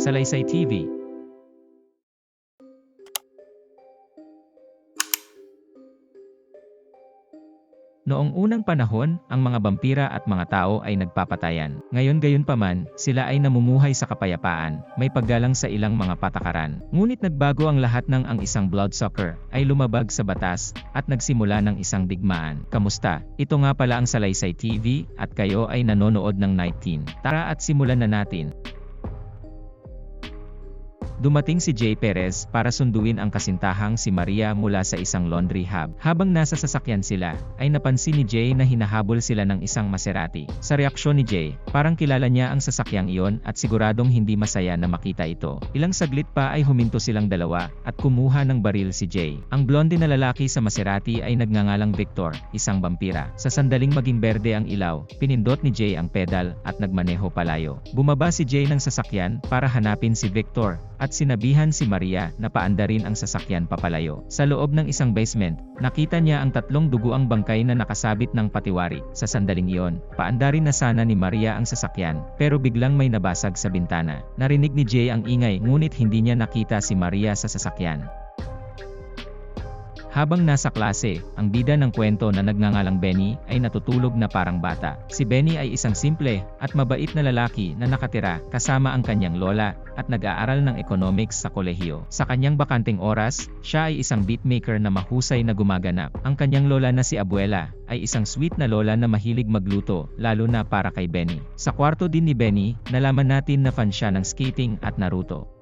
Salaysay TV. Noong unang panahon, ang mga vampira at mga tao ay nagpapatayan. Ngayon gayon pa man, sila ay namumuhay sa kapayapaan, may paggalang sa ilang mga patakaran. Ngunit nagbago ang lahat ng ang isang bloodsucker ay lumabag sa batas at nagsimula ng isang digmaan. Kamusta? Ito nga pala ang Salaysay TV at kayo ay nanonood ng Night Teen. Tara at simulan na natin. Dumating si Jay Perez para sunduin ang kasintahang si Maria mula sa isang laundry hub. Habang nasa sasakyan sila, ay napansin ni Jay na hinahabol sila ng isang Maserati. Sa reaksyon ni Jay, parang kilala niya ang sasakyang iyon at siguradong hindi masaya na makita ito. Ilang saglit pa ay huminto silang dalawa at kumuha ng baril si Jay. Ang blonde na lalaki sa Maserati ay nagngangalang Victor, isang vampira. Sa sandaling maging berde ang ilaw, pinindot ni Jay ang pedal at nagmaneho palayo. Bumaba si Jay ng sasakyan para hanapin si Victor at sinabihan si Maria na paandarin ang sasakyan papalayo. Sa loob ng isang basement, nakita niya ang tatlong duguang bangkay na nakasabit ng patiwari. Sa sandaling iyon, paandarin na sana ni Maria ang sasakyan, pero biglang may nabasag sa bintana. Narinig ni Jay ang ingay ngunit hindi niya nakita si Maria sa sasakyan. Habang nasa klase, ang bida ng kwento na nagngangalang Benny ay natutulog na parang bata. Si Benny ay isang simple at mabait na lalaki na nakatira kasama ang kanyang lola at nag-aaral ng economics sa kolehiyo. Sa kanyang bakanting oras, siya ay isang beatmaker na mahusay na gumaganap. Ang kanyang lola na si Abuela ay isang sweet na lola na mahilig magluto, lalo na para kay Benny. Sa kwarto din ni Benny, nalaman natin na fan siya ng skating at Naruto.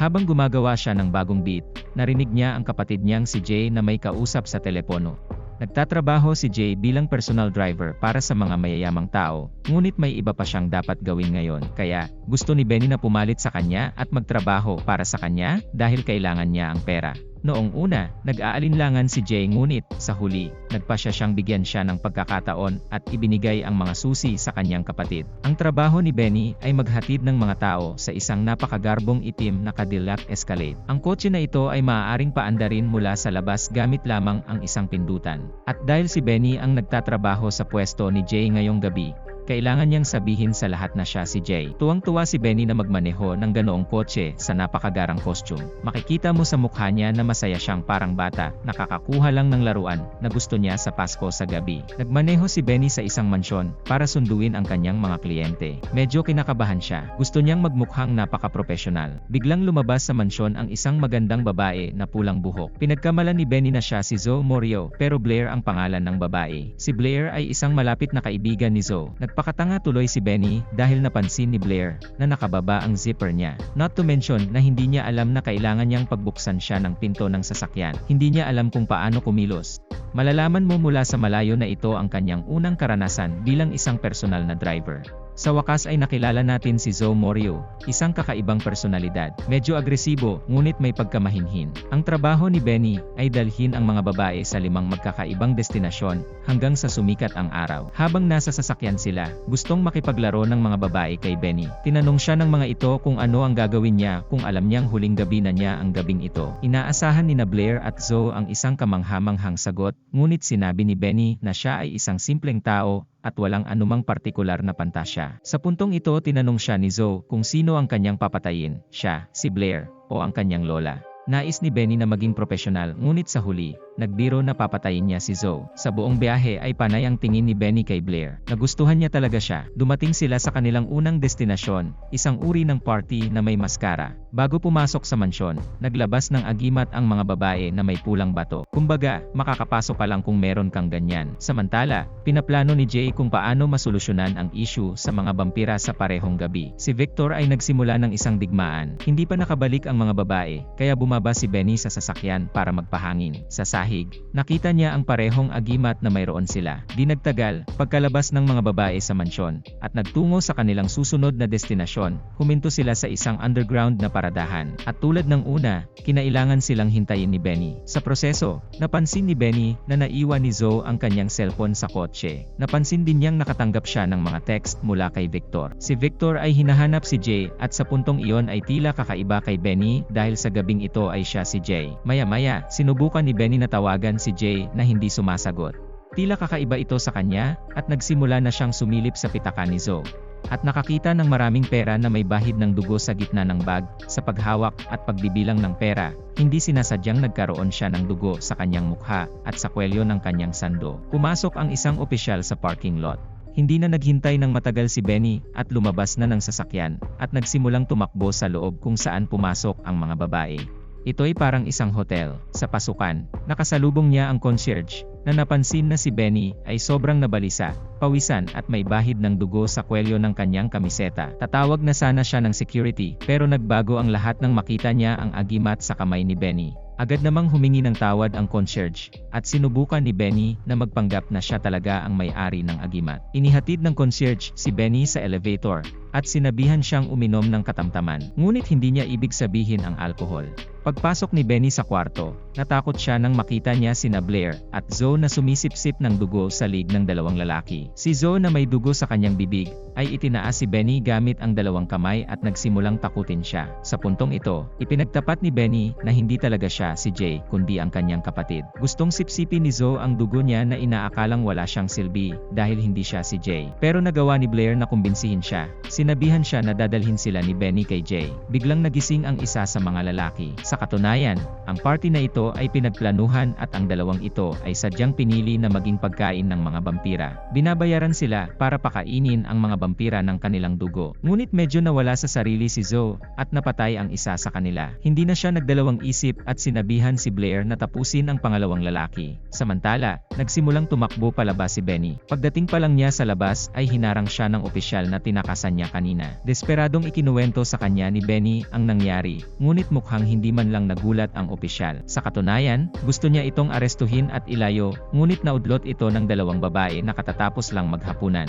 Habang gumagawa siya ng bagong beat, narinig niya ang kapatid niyang si Jay na may kausap sa telepono. Nagtatrabaho si Jay bilang personal driver para sa mga mayayamang tao, ngunit may iba pa siyang dapat gawin ngayon. Kaya, gusto ni Benny na pumalit sa kanya at magtrabaho para sa kanya dahil kailangan niya ang pera. Noong una, nag-aalinlangan si Jay ngunit, sa huli, nagpasya siyang bigyan siya ng pagkakataon at ibinigay ang mga susi sa kanyang kapatid. Ang trabaho ni Benny ay maghatid ng mga tao sa isang napakagarbong itim na Cadillac Escalade. Ang kotse na ito ay maaaring paandarin mula sa labas gamit lamang ang isang pindutan. At dahil si Benny ang nagtatrabaho sa pwesto ni Jay ngayong gabi, kailangan niyang sabihin sa lahat na siya si Jay. Tuwang-tuwa si Benny na magmaneho ng ganoong kotse sa napakagarang costume. Makikita mo sa mukha niya na masaya siyang parang bata, nakakakuha lang ng laruan na gusto niya sa Pasko sa gabi. Nagmaneho si Benny sa isang mansyon para sunduin ang kanyang mga kliyente. Medyo kinakabahan siya. Gusto niyang magmukhang napaka-professional. Biglang lumabas sa mansyon ang isang magandang babae na pulang buhok. Pinagkamalan ni Benny na siya si Zoe Morio, pero Blair ang pangalan ng babae. Si Blair ay isang malapit na kaibigan ni Zoe. Nagpakatanga tuloy si Benny dahil napansin ni Blair na nakababa ang zipper niya. Not to mention na hindi niya alam na kailangan niyang pagbuksan siya ng pinto ng sasakyan. Hindi niya alam kung paano kumilos. Malalaman mo mula sa malayo na ito ang kanyang unang karanasan bilang isang personal na driver. Sa wakas ay nakilala natin si Zoe Morio, isang kakaibang personalidad. Medyo agresibo, ngunit may pagkamahinhin. Ang trabaho ni Benny ay dalhin ang mga babae sa limang magkakaibang destinasyon hanggang sa sumikat ang araw. Habang nasa sasakyan sila, gustong makipaglaro ng mga babae kay Benny. Tinanong siya ng mga ito kung ano ang gagawin niya kung alam niyang huling gabi na niya ang gabing ito. Inaasahan ni na Blair at Zoe ang isang kamanghamanghang sagot, ngunit sinabi ni Benny na siya ay isang simpleng tao at walang anumang partikular na pantasya. Sa puntong ito tinanong siya ni Zoe kung sino ang kanyang papatayin, siya, si Blair, o ang kanyang lola. Nais ni Benny na maging profesional, ngunit sa huli, nagbiro na papatayin niya si Zoe. Sa buong biyahe ay panay ang tingin ni Benny kay Blair. Nagustuhan niya talaga siya. Dumating sila sa kanilang unang destinasyon, isang uri ng party na may maskara. Bago pumasok sa mansyon, naglabas ng agimat ang mga babae na may pulang bato. Kumbaga, makakapasok ka lang kung meron kang ganyan. Samantala, pinaplano ni Jay kung paano masolusyonan ang issue sa mga vampira sa parehong gabi. Si Victor ay nagsimula ng isang digmaan. Hindi pa nakabalik ang mga babae, kaya bumaba si Benny sa sasakyan para magpahangin. Sa sahig, nakita niya ang parehong agimat na mayroon sila. Di nagtagal, pagkalabas ng mga babae sa mansyon, at nagtungo sa kanilang susunod na destinasyon, huminto sila sa isang underground na paradahan. At tulad ng una, kinailangan silang hintayin ni Benny. Sa proseso, napansin ni Benny na naiwan ni Zoe ang kanyang cellphone sa kotse. Napansin din niyang nakatanggap siya ng mga text mula kay Victor. Si Victor ay hinahanap si Jay at sa puntong iyon ay tila kakaiba kay Benny dahil sa gabing ito ay siya si Jay. Maya-maya, sinubukan ni Benny na tawagan si Jay na hindi sumasagot. Tila kakaiba ito sa kanya, at nagsimula na siyang sumilip sa pitaka ni Zoe. At nakakita ng maraming pera na may bahid ng dugo sa gitna ng bag, sa paghawak at pagbibilang ng pera, hindi sinasadyang nagkaroon siya ng dugo sa kanyang mukha at sa kwelyo ng kanyang sando. Pumasok ang isang opisyal sa parking lot. Hindi na naghintay ng matagal si Benny at lumabas na ng sasakyan at nagsimulang tumakbo sa loob kung saan pumasok ang mga babae. Ito'y parang isang hotel. Sa pasukan, nakasalubong niya ang concierge, na napansin na si Benny ay sobrang nabalisa, pawisan at may bahid ng dugo sa kwelyo ng kanyang kamiseta. Tatawag na sana siya ng security, pero nagbago ang lahat nang makita niya ang agimat sa kamay ni Benny. Agad namang humingi ng tawad ang concierge, at sinubukan ni Benny na magpanggap na siya talaga ang may-ari ng agimat. Inihatid ng concierge si Benny sa elevator, at sinabihan siyang uminom ng katamtaman. Ngunit hindi niya ibig sabihin ang alkohol. Pagpasok ni Benny sa kwarto, natakot siya nang makita niya sina Blair at Zoe na sumisipsip ng dugo sa lig ng dalawang lalaki. Si Zoe na may dugo sa kanyang bibig, ay itinaas si Benny gamit ang dalawang kamay at nagsimulang takutin siya. Sa puntong ito, ipinagtapat ni Benny na hindi talaga siya si Jay kundi ang kanyang kapatid. Gustong sipsipin ni Zoe ang dugo niya na inaakalang wala siyang silbi dahil hindi siya si Jay. Pero nagawa ni Blair na kumbinsihin siya. Sinabihan siya na dadalhin sila ni Benny kay Jay. Biglang nagising ang isa sa mga lalaki. Sa katunayan, ang party na ito ay pinagplanuhan at ang dalawang ito ay sadyang pinili na maging pagkain ng mga vampira. Binabayaran sila para pakainin ang mga vampira ng kanilang dugo. Ngunit medyo nawala sa sarili si Zoe at napatay ang isa sa kanila. Hindi na siya nagdalawang isip at sinabihan si Blair na tapusin ang pangalawang lalaki. Samantala, nagsimulang tumakbo palabas si Benny. Pagdating pa lang niya sa labas ay hinarang siya ng opisyal na tinakasan niya kanina. Desperadong ikinuwento sa kanya ni Benny ang nangyari, ngunit mukhang hindi man lang nagulat ang opisyal. Sa katunayan, gusto niya itong arestuhin at ilayo, ngunit naudlot ito ng dalawang babae na katatapos lang maghapunan.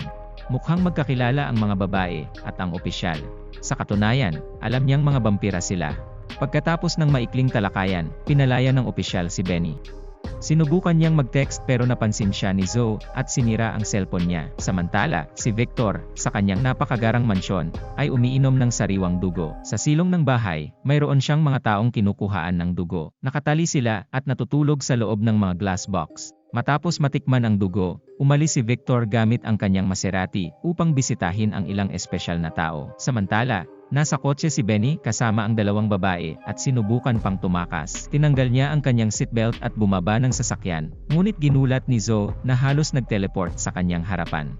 Mukhang magkakilala ang mga babae at ang opisyal. Sa katunayan, alam niyang mga vampira sila. Pagkatapos ng maikling talakayan, pinalaya ng opisyal si Benny. Sinubukan niyang mag-text pero napansin siya ni Zoe at sinira ang cellphone niya. Samantala, si Victor, sa kanyang napakagarang mansyon, ay umiinom ng sariwang dugo. Sa silong ng bahay, mayroon siyang mga taong kinukuhaan ng dugo. Nakatali sila at natutulog sa loob ng mga glass box. Matapos matikman ang dugo, umalis si Victor gamit ang kanyang Maserati upang bisitahin ang ilang espesyal na tao. Samantala, Nasa kotse si Benny kasama ang dalawang babae at sinubukan pang tumakas. Tinanggal niya ang kanyang seatbelt at bumaba ng sasakyan, ngunit ginulat ni Zoe na halos nag-teleport sa kanyang harapan.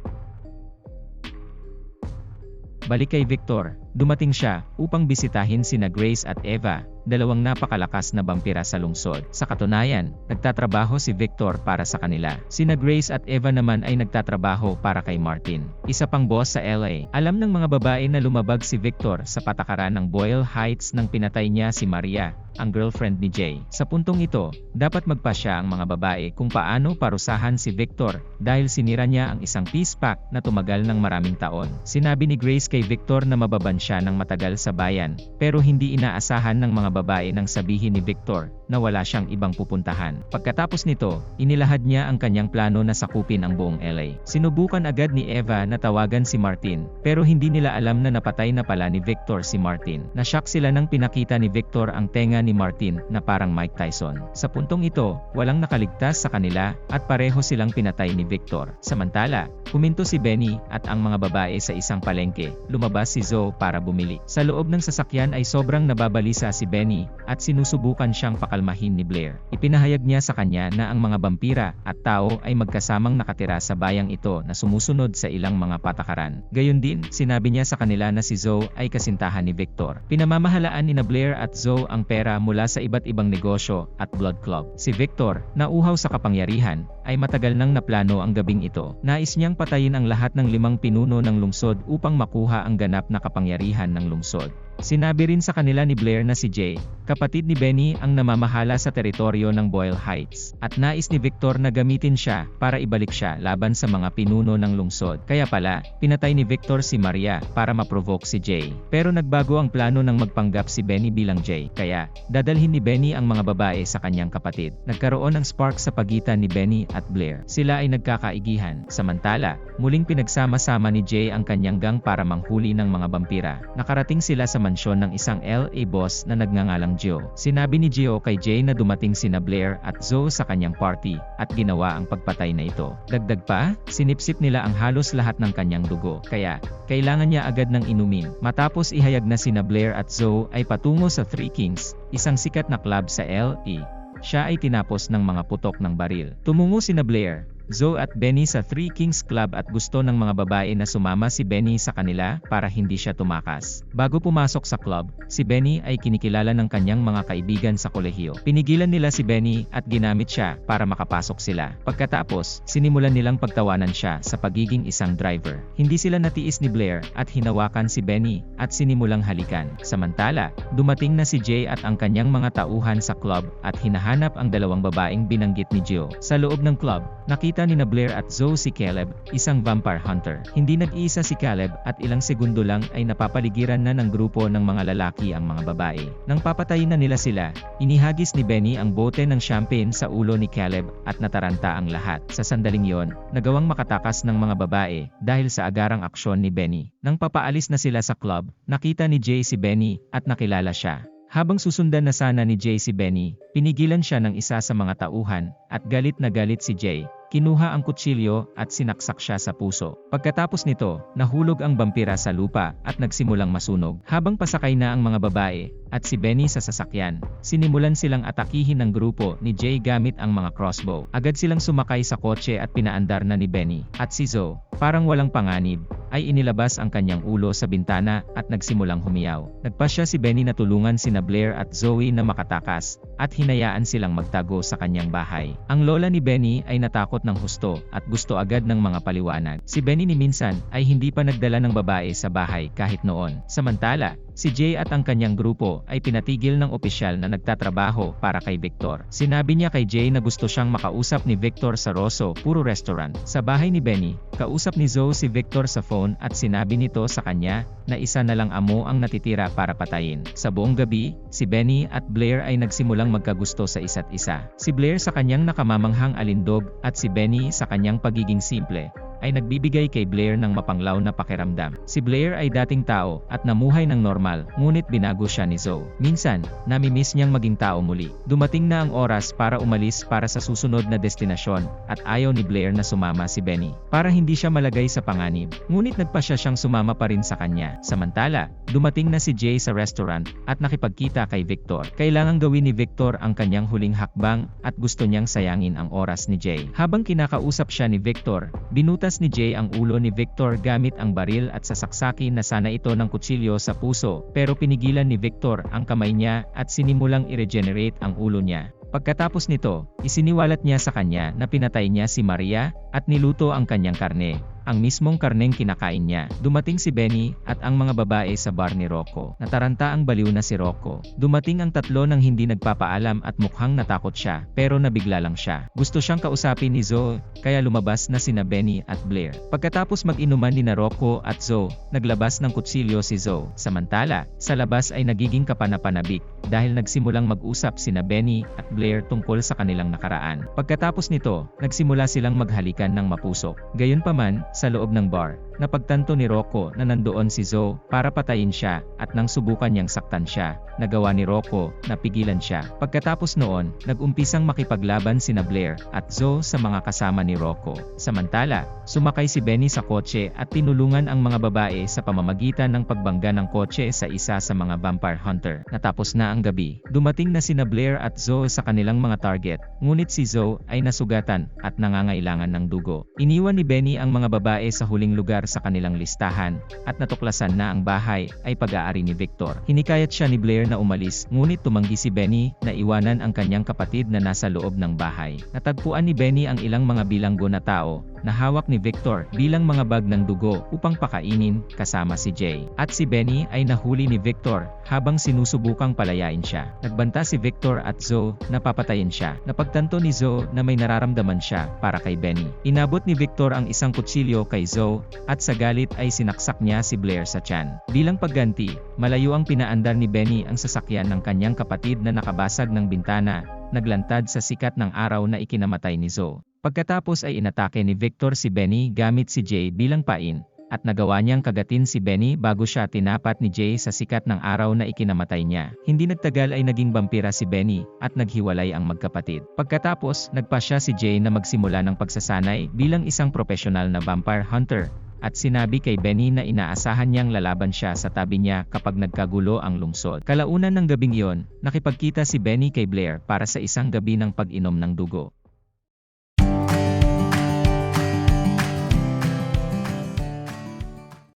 Balik kay Victor, dumating siya upang bisitahin sina Grace at Eva, dalawang napakalakas na vampira sa lungsod. Sa katunayan, nagtatrabaho si Victor para sa kanila. Sina Grace at Eva naman ay nagtatrabaho para kay Martin, isa pang boss sa LA. Alam ng mga babae na lumabag si Victor sa patakaran ng Boyle Heights nang pinatay niya si Maria, ang girlfriend ni Jay. Sa puntong ito, dapat magpasya ang mga babae kung paano parusahan si Victor dahil sinira niya ang isang peace pact na tumagal ng maraming taon. Sinabi ni Grace kay Victor na mababan siya ng matagal sa bayan, pero hindi inaasahan ng mga babae nang sabihin ni Victor na wala siyang ibang pupuntahan. Pagkatapos nito, inilahad niya ang kanyang plano na sakupin ang buong LA. Sinubukan agad ni Eva na tawagan si Martin, pero hindi nila alam na napatay na pala ni Victor si Martin. Nashock sila nang pinakita ni Victor ang tenga ni Martin na parang Mike Tyson. Sa puntong ito, walang nakaligtas sa kanila at pareho silang pinatay ni Victor. Samantala, huminto si Benny at ang mga babae sa isang palengke. Lumabas si Zoe para bumili. Sa loob ng sasakyan ay sobrang nababalisa si Benny at sinusubukan siyang pakalmahin ni Blair. Ipinahayag niya sa kanya na ang mga vampira at tao ay magkasamang nakatira sa bayang ito na sumusunod sa ilang mga patakaran. Gayon din, sinabi niya sa kanila na si Zoe ay kasintahan ni Victor. Pinamamahalaan ni na Blair at Zoe ang pera mula sa iba't ibang negosyo at blood club. Si Victor, na uhaw sa kapangyarihan, ay matagal nang naplano ang gabing ito. Nais niyang patayin ang lahat ng limang pinuno ng lungsod upang makuha ang ganap na kapangyarihan ng lungsod. Sinabi rin sa kanila ni Blair na si Jay, kapatid ni Benny ang namamahala sa teritoryo ng Boyle Heights, at nais ni Victor na gamitin siya para ibalik siya laban sa mga pinuno ng lungsod. Kaya pala, pinatay ni Victor si Maria para maprovoke si Jay. Pero nagbago ang plano ng magpanggap si Benny bilang Jay, kaya dadalhin ni Benny ang mga babae sa kanyang kapatid. Nagkaroon ng spark sa pagitan ni Benny at Blair. Sila ay nagkakaigihan. Samantala, muling pinagsama-sama ni Jay ang kanyang gang para manghuli ng mga vampira. Nakarating sila sa mansyon ng isang LA boss na nagngangalang Gio. Sinabi ni Gio kay Jay na dumating sina Blair at Zoe sa kanyang party at ginawa ang pagpatay na ito. Dagdag pa, sinipsip nila ang halos lahat ng kanyang dugo. Kaya, kailangan niya agad ng inumin. Matapos ihayag na sina Blair at Zoe ay patungo sa Three Kings, isang sikat na club sa LA. Siya ay tinapos ng mga putok ng baril. Tumungo sina Blair, Zoe at Benny sa Three Kings Club at gusto ng mga babae na sumama si Benny sa kanila para hindi siya tumakas. Bago pumasok sa club, si Benny ay kinikilala ng kanyang mga kaibigan sa kolehiyo. Pinigilan nila si Benny at ginamit siya para makapasok sila. Pagkatapos, sinimulan nilang pagtawanan siya sa pagiging isang driver. Hindi sila natiis ni Blair at hinawakan si Benny at sinimulang halikan. Samantala, dumating na si Jay at ang kanyang mga tauhan sa club at hinahanap ang dalawang babaeng binanggit ni Gio. Sa loob ng club, nakita ni na Blair at Zoe si Caleb, isang vampire hunter. Hindi nag-iisa si Caleb at ilang segundo lang ay napapaligiran na ng grupo ng mga lalaki ang mga babae. Nang papatayin na nila sila, inihagis ni Benny ang bote ng champagne sa ulo ni Caleb at nataranta ang lahat. Sa sandaling yon, nagawang makatakas ng mga babae dahil sa agarang aksyon ni Benny. Nang papaalis na sila sa club, nakita ni Jay si Benny at nakilala siya. Habang susundan na sana ni Jay si Benny, pinigilan siya ng isa sa mga tauhan, at galit na galit si Jay. Kinuha ang kutsilyo at sinaksak siya sa puso. Pagkatapos nito, nahulog ang vampira sa lupa at nagsimulang masunog. Habang pasakay na ang mga babae at si Benny sa sasakyan, sinimulan silang atakihin ng grupo ni Jay gamit ang mga crossbow. Agad silang sumakay sa kotse at pinaandar na ni Benny. At si Zoe, parang walang panganib, ay inilabas ang kanyang ulo sa bintana at nagsimulang humiyaw. Nagpasya si Benny na tulungan sina Blair at Zoe na makatakas at hinayaan silang magtago sa kanyang bahay. Ang lola ni Benny ay natakot ng husto at gusto agad ng mga paliwanag. Si Benny ni minsan ay hindi pa nagdala ng babae sa bahay kahit noon. Samantala, Si Jay at ang kanyang grupo ay pinatigil ng opisyal na nagtatrabaho para kay Victor. Sinabi niya kay Jay na gusto siyang makausap ni Victor sa Rosso Puro Restaurant. Sa bahay ni Benny, kausap ni Zoe si Victor sa phone at sinabi nito sa kanya na isa na lang amo ang natitira para patayin. Sa buong gabi, si Benny at Blair ay nagsimulang magkagusto sa isa't isa. Si Blair sa kanyang nakamamanghang alindog at si Benny sa kanyang pagiging simple ay nagbibigay kay Blair ng mapanglaw na pakiramdam. Si Blair ay dating tao at namuhay ng normal, ngunit binago siya ni Zoe. Minsan, namimiss niyang maging tao muli. Dumating na ang oras para umalis para sa susunod na destinasyon at ayaw ni Blair na sumama si Benny. Para hindi siya malagay sa panganib, ngunit nagpa siya siyang sumama pa rin sa kanya. Samantala, dumating na si Jay sa restaurant at nakipagkita kay Victor. Kailangang gawin ni Victor ang kanyang huling hakbang at gusto niyang sayangin ang oras ni Jay. Habang kinakausap siya ni Victor, binutas ni Jay ang ulo ni Victor gamit ang baril at sasaksaki na sana ito ng kutsilyo sa puso pero pinigilan ni Victor ang kamay niya at sinimulang i-regenerate ang ulo niya. Pagkatapos nito, isiniwalat niya sa kanya na pinatay niya si Maria at niluto ang kanyang karne ang mismong karneng kinakain niya. Dumating si Benny at ang mga babae sa bar ni Rocco. Nataranta ang baliw na si Rocco. Dumating ang tatlo nang hindi nagpapaalam at mukhang natakot siya, pero nabigla lang siya. Gusto siyang kausapin ni Zoe, kaya lumabas na sina Benny at Blair. Pagkatapos mag-inuman ni na Rocco at Zoe, naglabas ng kutsilyo si Zoe. Samantala, sa labas ay nagiging kapanapanabik dahil nagsimulang mag-usap sina Benny at Blair tungkol sa kanilang nakaraan. Pagkatapos nito, nagsimula silang maghalikan ng mapusok. Gayunpaman, sa loob ng bar, napagtanto ni Rocco na nandoon si Zoe para patayin siya at nang subukan niyang saktan siya, nagawa ni Rocco na pigilan siya. Pagkatapos noon, nag-umpisang makipaglaban sina Blair at Zoe sa mga kasama ni Rocco. Samantala, sumakay si Benny sa kotse at tinulungan ang mga babae sa pamamagitan ng pagbangga ng kotse sa isa sa mga vampire hunter. Natapos na ang gabi, dumating na sina Blair at Zoe sa kanilang mga target, ngunit si Zoe ay nasugatan at nangangailangan ng dugo. Iniwan ni Benny ang mga babae sa huling lugar sa kanilang listahan, at natuklasan na ang bahay ay pag-aari ni Victor. Hinikayat siya ni Blair na umalis, ngunit tumanggi si Benny na iwanan ang kanyang kapatid na nasa loob ng bahay. Natagpuan ni Benny ang ilang mga bilanggo na tao, na hawak ni Victor bilang mga bag ng dugo upang pakainin kasama si Jay. At si Benny ay nahuli ni Victor habang sinusubukang palayain siya. Nagbanta si Victor at Zoe na papatayin siya. Napagtanto ni Zoe na may nararamdaman siya para kay Benny. Inabot ni Victor ang isang kutsilyo kay Zoe at sa galit ay sinaksak niya si Blair sa tiyan. Bilang pagganti, malayo ang pinaandar ni Benny ang sasakyan ng kanyang kapatid na nakabasag ng bintana naglantad sa sikat ng araw na ikinamatay ni Zoe. Pagkatapos ay inatake ni Victor si Benny gamit si Jay bilang pain, at nagawa niyang kagatin si Benny bago siya tinapat ni Jay sa sikat ng araw na ikinamatay niya. Hindi nagtagal ay naging vampira si Benny at naghiwalay ang magkapatid. Pagkatapos, nagpa siya si Jay na magsimula ng pagsasanay bilang isang profesional na vampire hunter at sinabi kay Benny na inaasahan niyang lalaban siya sa tabi niya kapag nagkagulo ang lungsod. Kalaunan ng gabing iyon, nakipagkita si Benny kay Blair para sa isang gabi ng pag-inom ng dugo.